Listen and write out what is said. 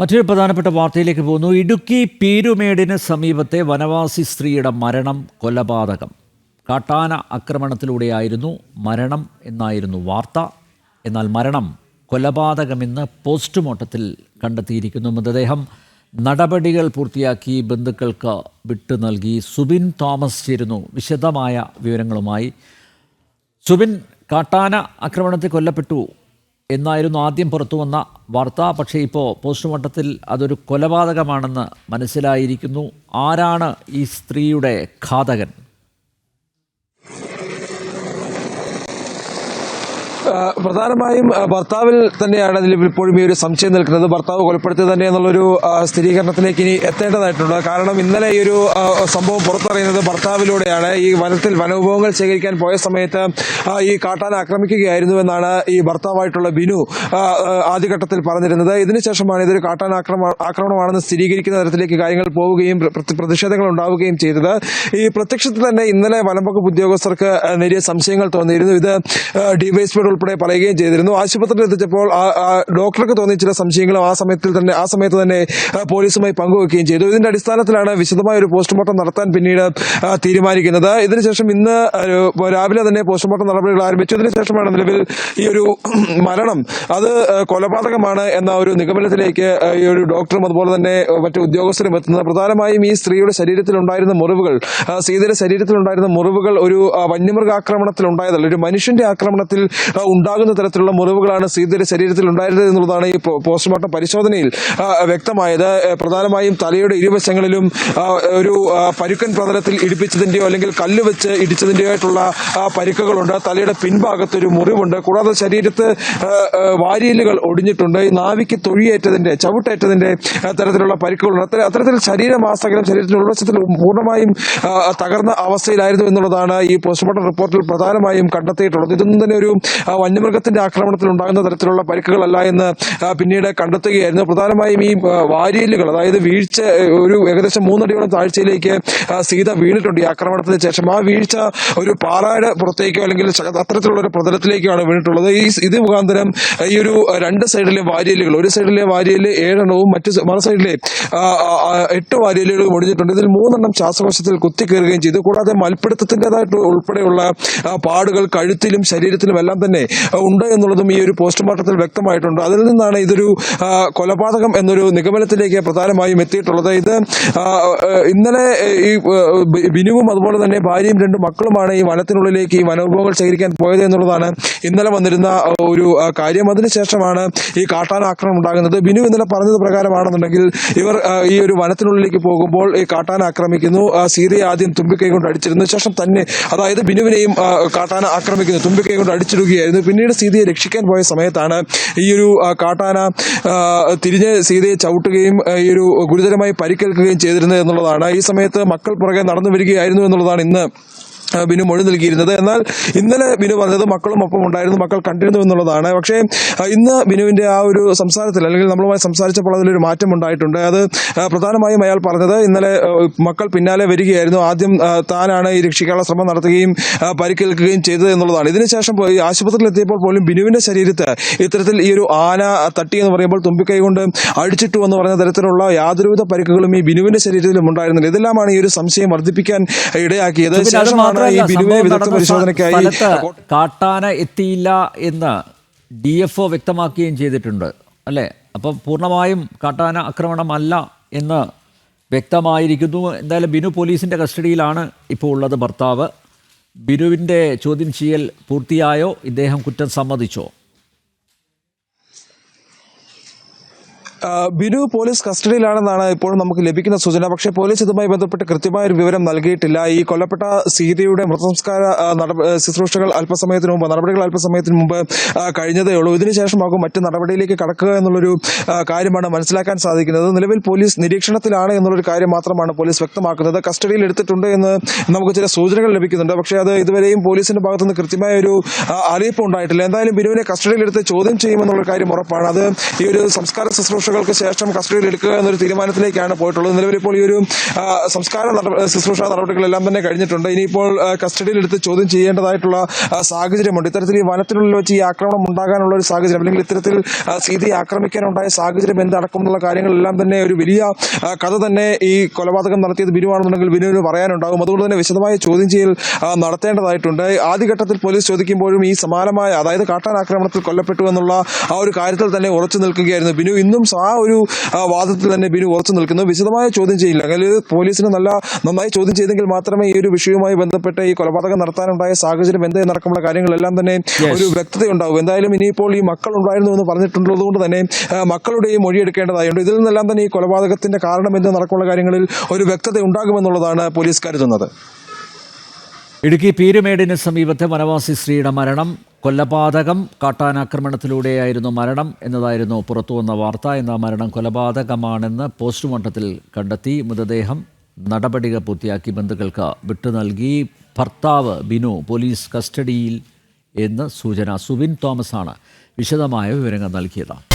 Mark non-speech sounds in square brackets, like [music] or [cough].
മറ്റൊരു പ്രധാനപ്പെട്ട വാർത്തയിലേക്ക് പോകുന്നു. ഇടുക്കി പീരുമേടിന് സമീപത്തെ വനവാസി സ്ത്രീയുടെ മരണം കൊലപാതകം. കാട്ടാന ആക്രമണത്തിലൂടെയായിരുന്നു മരണം എന്നായിരുന്നു വാർത്ത. എന്നാൽ മരണം കൊലപാതകമെന്ന് പോസ്റ്റ്മോർട്ടത്തിൽ കണ്ടെത്തിയിരിക്കുന്നു. മൃതദേഹം നടപടികൾ പൂർത്തിയാക്കി ബന്ധുക്കൾക്ക് വിട്ടു നൽകി. സുബിൻ തോമസ് ചേരുന്നു. വിശദമായ വിവരങ്ങളുമായി സുബിൻ കാട്ടാന ആക്രമണത്തിൽ കൊല്ലപ്പെട്ടു. എന്നായിരുന്നു ആദ്യം പുറത്തു വന്ന വാർത്ത. പക്ഷേ ഇപ്പോൾ പോസ്റ്റ്മോർട്ടത്തിൽ അതൊരു കൊലപാതകമാണെന്ന് മനസ്സിലായിരിക്കുന്നു. ആരാണ് ഈ സ്ത്രീയുടെ ഘാതകൻ? പ്രധാനമായും ഭർത്താവിൽ തന്നെയാണ് അതിൽ ഇപ്പോഴും ഈ ഒരു സംശയം നിൽക്കുന്നത്. ഭർത്താവ് കൊലപ്പെടുത്തി തന്നെ എന്നുള്ളൊരു സ്ഥിരീകരണത്തിലേക്ക് ഇനി എത്തേണ്ടതായിട്ടുണ്ട്. കാരണം ഇന്നലെ ഈ ഒരു സംഭവം പുറത്തറിയുന്നത് ഭർത്താവിലൂടെയാണ്. ഈ വനത്തിൽ വനവിഭവങ്ങൾ ശേഖരിക്കാൻ പോയ സമയത്ത് ഈ കാട്ടാന ആക്രമിക്കുകയായിരുന്നു എന്നാണ് ഈ ഭർത്താവായിട്ടുള്ള ബിനു ആദ്യഘട്ടത്തിൽ പറഞ്ഞിരുന്നത്. ഇതിനുശേഷമാണ് ഇതൊരു കാട്ടാന ആക്രമ ആക്രമണമാണെന്ന് സ്ഥിരീകരിക്കുന്ന തരത്തിലേക്ക് കാര്യങ്ങൾ പോവുകയും പ്ര- പ്രതിഷേധങ്ങൾ ഉണ്ടാവുകയും ചെയ്തത്. ഈ പ്രത്യക്ഷത്തിൽ തന്നെ ഇന്നലെ വനംവകുപ്പ് ഉദ്യോഗസ്ഥർക്ക് ആ, നേരിയ സംശയങ്ങൾ തോന്നിയിരുന്നു. ഇത് ഡിവൈഎസ്പിയോട് ഉൾപ്പെടെ പറയുകയും ചെയ്തിരുന്നു. ആശുപത്രിയിൽ എത്തിച്ചപ്പോൾ ഡോക്ടർക്ക് തോന്നിയ ചില സംശയങ്ങളും ആ സമയത്തിൽ തന്നെ ആ സമയത്ത് തന്നെ പോലീസുമായി പങ്കുവെക്കുകയും ചെയ്തു. ഇതിന്റെ അടിസ്ഥാനത്തിലാണ് വിശദമായ ഒരു പോസ്റ്റ്മോർട്ടം നടത്താൻ പിന്നീട് തീരുമാനിക്കുന്നത്. ഇതിനുശേഷം ഇന്ന് രാവിലെ തന്നെ പോസ്റ്റ്മോർട്ടം നടപടികൾ ആരംഭിച്ചു. ഇതിനുശേഷമാണ് നിലവിൽ ഈ ഒരു [clears throat] മരണം. അത് കൊലപാതകമാണ് എന്ന ഒരു നിഗമനത്തിലേക്ക് ഈ ഒരു ഡോക്ടറും അതുപോലെ തന്നെ മറ്റു ഉദ്യോഗസ്ഥരും എത്തുന്നത്. പ്രധാനമായും ഈ സ്ത്രീയുടെ ശരീരത്തിൽ ഉണ്ടായിരുന്ന മുറിവുകൾ സീതയുടെ ശരീരത്തിൽ ഉണ്ടായിരുന്ന മുറിവുകൾ ഒരു വന്യമൃഗാക്രമണത്തിൽ ഉണ്ടായതല്ല ഒരു മനുഷ്യന്റെ ആക്രമണത്തിൽ ഉണ്ടാകുന്ന തരത്തിലുള്ള മുറിവുകളാണ് സീതയുടെ ശരീരത്തിൽ ഉണ്ടായിരുന്നത് എന്നുള്ളതാണ് ഈ പോസ്റ്റ്മോർട്ടം പരിശോധനയിൽ വ്യക്തമായത്. പ്രധാനമായും തലയുടെ ഇരുവശങ്ങളിലും ഒരു പരുക്കൻ പ്രതലത്തിൽ ഇടിപ്പിച്ചതിന്റെയോ അല്ലെങ്കിൽ കല്ല് വെച്ച് ഇടിച്ചതിന്റെയോ ആയിട്ടുള്ള പരുക്കുകളുണ്ട്. തലയുടെ പിൻഭാഗത്ത് ഒരു മുറിവുണ്ട്. കൂടാതെ ശരീരത്ത് വാരിയലുകൾ ഒടിഞ്ഞിട്ടുണ്ട്. നാവിക്ക് തൊഴിയേറ്റതിന്റെ ചവിട്ടേറ്റതിന്റെ തരത്തിലുള്ള പരുക്കുകളുണ്ട്. അത്തര- അത്തരത്തിൽ ശരീരമാസകലം ശരീരത്തിന്റെ ഉൾവശത്തിൽ പൂർണമായും തകർന്ന അവസ്ഥയിലായിരുന്നു എന്നുള്ളതാണ് ഈ പോസ്റ്റ്മോർട്ടം റിപ്പോർട്ടിൽ പ്രധാനമായും കണ്ടെത്തിയിട്ടുള്ളത്. ഇതൊന്നും തന്നെ ഒരു വന്യമൃഗത്തിന്റെ ആക്രമണത്തിൽ ഉണ്ടാകുന്ന തരത്തിലുള്ള പരിക്കുകളല്ല എന്ന് പിന്നീട് കണ്ടെത്തുകയായിരുന്നു. പ്രധാനമായും ഈ വാരിയലുകൾ അതായത് വീഴ്ച ഒരു ഏകദേശം മൂന്നടിയോളം താഴ്ചയിലേക്ക് സീത വീണിട്ടുണ്ട് ഈ ആക്രമണത്തിന് ശേഷം. ആ വീഴ്ച ഒരു പാറയുടെ പുറത്തേക്കോ അല്ലെങ്കിൽ അത്തരത്തിലുള്ള ഒരു പ്രതലത്തിലേക്കാണ് വീണിട്ടുള്ളത്. ഈ ഇത് മുഖാന്തരം ഈ ഒരു രണ്ട് സൈഡിലെ വാരിയലുകൾ ഒരു സൈഡിലെ വാരിയൽ ഏഴെണ്ണവും മറ്റു മറു സൈഡിലെ എട്ട് വാരിയലുകളും ഒടിഞ്ഞിട്ടുണ്ട്. ഇതിൽ മൂന്നെണ്ണം ശ്വാസകോശത്തിൽ കുത്തിക്കയറുകയും ചെയ്തു. കൂടാതെ മൽപ്പിടുത്തത്തിന്റെതായിട്ട് ഉൾപ്പെടെയുള്ള പാടുകൾ കഴുത്തിലും ശരീരത്തിലും എല്ലാം തന്നെ ഉണ്ട് എന്നുള്ളതും ഈ ഒരു പോസ്റ്റ്മോർട്ടത്തിൽ വ്യക്തമായിട്ടുണ്ട്. അതിൽ നിന്നാണ് ഇതൊരു കൊലപാതകം എന്നൊരു നിഗമനത്തിലേക്ക് പ്രധാനമായും എത്തിയിട്ടുള്ളത്. ഇത് ഇന്നലെ ഈ ബിനുവും അതുപോലെ തന്നെ ഭാര്യയും രണ്ട് മക്കളുമാണ് ഈ വനത്തിനുള്ളിലേക്ക് ഈ വനവിഭവങ്ങൾ ശേഖരിക്കാൻ പോയത് എന്നുള്ളതാണ് ഇന്നലെ വന്നിരുന്ന ഒരു കാര്യം. അതിനുശേഷമാണ് ഈ കാട്ടാന ആക്രമണം ഉണ്ടാകുന്നത്. ബിനു ഇന്നലെ പറഞ്ഞത് പ്രകാരമാണെന്നുണ്ടെങ്കിൽ ഇവർ ഈ ഒരു വനത്തിനുള്ളിലേക്ക് പോകുമ്പോൾ ഈ കാട്ടാന ആക്രമിക്കുന്നു. സീതയെ ആദ്യം തുമ്പിക്കൈ കൊണ്ട് അടിച്ചിരുന്നു. ശേഷം തന്നെ അതായത് ബിനുവിനെയും കാട്ടാന ആക്രമിക്കുന്നു. തുമ്പിക്കൈ കൊണ്ട് അടിച്ചിടുകയായിരുന്നു. പിന്നീട് സീതയെ രക്ഷിക്കാൻ പോയ സമയത്താണ് ഈ ഒരു കാട്ടാന തിരിഞ്ഞ് സീതയെ ചവിട്ടുകയും ഈ ഒരു ഗുരുതരമായി പരിക്കേൽക്കുകയും ചെയ്തിരുന്നത് എന്നുള്ളതാണ്. ഈ സമയത്ത് മക്കൾ പുറകെ നടന്നു വരികയായിരുന്നു എന്നുള്ളതാണ് ഇന്ന് ബിനു മൊഴി നൽകിയിരുന്നത്. എന്നാൽ ഇന്നലെ ബിനു പറഞ്ഞത് മക്കളും ഒപ്പം ഉണ്ടായിരുന്നു മക്കൾ കണ്ടിരുന്നു എന്നുള്ളതാണ്. പക്ഷേ ഇന്ന് ബിനുവിന്റെ ആ ഒരു സംസാരത്തിൽ അല്ലെങ്കിൽ നമ്മളുമായി സംസാരിച്ചപ്പോൾ അതിലൊരു മാറ്റം ഉണ്ടായിട്ടുണ്ട്. അത് പ്രധാനമായും അയാൾ പറഞ്ഞത് ഇന്നലെ മക്കൾ പിന്നാലെ വരികയായിരുന്നു. ആദ്യം താനാണ് ഈ രക്ഷിക്കാനുള്ള ശ്രമം നടത്തുകയും പരിക്കേൽക്കുകയും ചെയ്തത് എന്നുള്ളതാണ്. ഇതിനുശേഷം പോയി ആശുപത്രിയിൽ എത്തിയപ്പോൾ പോലും ബിനുവിന്റെ ശരീരത്ത് ഇത്തരത്തിൽ ഈ ഒരു ആന തട്ടി എന്ന് പറയുമ്പോൾ തുമ്പിക്കൈ കൊണ്ട് അടിച്ചിട്ടു എന്ന് പറയുന്ന തരത്തിലുള്ള യാതൊരുവിധ പരിക്കുകളും ഈ ബിനുവിന്റെ ശരീരത്തിലും ഉണ്ടായിരുന്നില്ല. ഇതെല്ലാമാണ് ഈ ഒരു സംശയം വർദ്ധിപ്പിക്കാൻ ഇടയാക്കിയത്. ശേഷമാണ് മാത്രമല്ല സംഭവം നടന്ന സ്ഥലത്ത് കാട്ടാന എത്തിയില്ല എന്ന് ഡി എഫ് ഒ വ്യക്തമാക്കുകയും ചെയ്തിട്ടുണ്ട് അല്ലേ? അപ്പം പൂർണമായും കാട്ടാന ആക്രമണമല്ല എന്ന് വ്യക്തമായിരിക്കുന്നു. എന്തായാലും ബിനു പോലീസിന്റെ കസ്റ്റഡിയിലാണ് ഇപ്പോൾ ഉള്ളത് ഭർത്താവ്. ബിനുവിന്റെ ചോദ്യം ചെയ്യൽ പൂർത്തിയായോ? ഇദ്ദേഹം കുറ്റം സമ്മതിച്ചോ? ബിനു പോലീസ് കസ്റ്റഡിയിലാണെന്നാണ് ഇപ്പോൾ നമുക്ക് ലഭിക്കുന്ന സൂചന. പക്ഷേ പോലീസ് ഇതുമായി ബന്ധപ്പെട്ട് കൃത്യമായ ഒരു വിവരം നൽകിയിട്ടില്ല. ഈ കൊല്ലപ്പെട്ട സീതയുടെ മൃതസംസ്കാര ശുശ്രൂഷകൾ അല്പസമയത്തിന് മുമ്പ് നടപടികൾ അല്പസമയത്തിന് മുമ്പ് കഴിഞ്ഞതേ ഉള്ളൂ. ഇതിനുശേഷമാകും മറ്റ് നടപടിയിലേക്ക് കടക്കുക എന്നുള്ളൊരു കാര്യമാണ് മനസ്സിലാക്കാൻ സാധിക്കുന്നത്. നിലവിൽ പോലീസ് നിരീക്ഷണത്തിലാണ് എന്നുള്ളൊരു കാര്യം മാത്രമാണ് പോലീസ് വ്യക്തമാക്കുന്നത്. കസ്റ്റഡിയിൽ എടുത്തിട്ടുണ്ട് എന്ന് നമുക്ക് ചില സൂചനകൾ ലഭിക്കുന്നുണ്ട്. പക്ഷേ അത് ഇതുവരെയും പോലീസിന്റെ ഭാഗത്തുനിന്ന് കൃത്യമായ ഒരു അറിയിപ്പ് ഉണ്ടായിട്ടില്ല. എന്തായാലും ബിനുവിനെ കസ്റ്റഡിയിലെടുത്ത് ചോദ്യം ചെയ്യുമെന്നുള്ള കാര്യം ഉറപ്പാണ്. അത് ഈ ഒരു സംസ്കാര ശുശ്രൂഷ ശുശ്രൂഷകൾക്ക് ശേഷം കസ്റ്റഡിയിൽ എടുക്കുക എന്നൊരു തീരുമാനത്തിലേക്കാണ് പോയിട്ടുള്ളത്. നിലവിൽ ഇപ്പോൾ ഈ ഒരു സംസ്കാര ശുശ്രൂഷ നടപടികളെല്ലാം തന്നെ കഴിഞ്ഞിട്ടുണ്ട്. ഇനിയിപ്പോൾ കസ്റ്റഡിയിൽ എടുത്ത് ചോദ്യം ചെയ്യേണ്ടതായിട്ടുള്ള സാഹചര്യമുണ്ട്. ഇത്തരത്തിൽ ഈ വനത്തിനുള്ളിൽ വെച്ച് ഈ ആക്രമണം ഉണ്ടാകാനുള്ള ഒരു സാഹചര്യം അല്ലെങ്കിൽ ഇത്തരത്തിൽ സീതയെ ആക്രമിക്കാനുണ്ടായ സാഹചര്യം എന്തടക്കം എന്നുള്ള കാര്യങ്ങളെല്ലാം തന്നെ ഒരു വലിയ കഥ തന്നെ ഈ കൊലപാതകം നടത്തിയത് ബിനുവാണെന്നുണ്ടെങ്കിൽ ബിനുവിന് പറയാനുണ്ടാകും. അതുകൊണ്ട് തന്നെ വിശദമായ ചോദ്യം ചെയ്യൽ നടത്തേണ്ടതായിട്ടുണ്ട്. ആദ്യഘട്ടത്തിൽ പോലീസ് ചോദിക്കുമ്പോഴും ഈ സമാനമായ അതായത് കാട്ടാൻ ആക്രമണത്തിൽ കൊല്ലപ്പെട്ടു എന്നുള്ള ആ ഒരു കാര്യത്തിൽ തന്നെ ഉറച്ചു നിൽക്കുകയായിരുന്നു ബിനു. ഇന്നും ആ ഒരു വാദത്തിൽ തന്നെ ബിനു ഉറച്ചു നിൽക്കുന്നു. വിശദമായ ചോദ്യം ചെയ്യില്ല. അല്ലെങ്കിൽ പോലീസിന് നല്ല നന്നായി ചോദ്യം ചെയ്തെങ്കിൽ മാത്രമേ ഈ ഒരു വിഷയവുമായി ബന്ധപ്പെട്ട് ഈ കൊലപാതകം നടത്താനുണ്ടായ സാഹചര്യം എന്തേ നടക്കുമ്പോൾ കാര്യങ്ങളെല്ലാം തന്നെ ഒരു വ്യക്തത ഉണ്ടാവും എന്തായാലും ഇനിയിപ്പോൾ ഈ മക്കൾ ഉണ്ടായിരുന്നു എന്ന് പറഞ്ഞിട്ടുള്ളത് കൊണ്ട് തന്നെ മക്കളുടെയും മൊഴിയെടുക്കേണ്ടതായുണ്ട്. ഇതിൽ നിന്നെല്ലാം തന്നെ ഈ കൊലപാതകത്തിന്റെ കാരണം എന്ത് നടക്കാനുള്ള കാര്യങ്ങളിൽ ഒരു വ്യക്തത ഉണ്ടാകുമെന്നുള്ളതാണ് പോലീസ് കരുതുന്നത്. ഇടുക്കി പീരുമേടിന് സമീപത്തെ വനവാസി സ്ത്രീയുടെ മരണം. കൊലപാതകം കാട്ടാനാക്രമണത്തിലൂടെയായിരുന്നു മരണം എന്നതായിരുന്നു പുറത്തുവന്ന വാർത്ത. എന്ന മരണം കൊലപാതകമാണെന്ന് പോസ്റ്റ്മോർട്ടത്തിൽ കണ്ടെത്തി. മൃതദേഹം നടപടികൾ പൂർത്തിയാക്കി. ബന്ധുക്കൾക്ക് വിട്ടു നൽകി. ഭർത്താവ് ബിനു പോലീസ് കസ്റ്റഡിയിൽ എന്ന് സൂചന. സുബിൻ ആണ് വിശദമായ വിവരങ്ങൾ നൽകിയത്.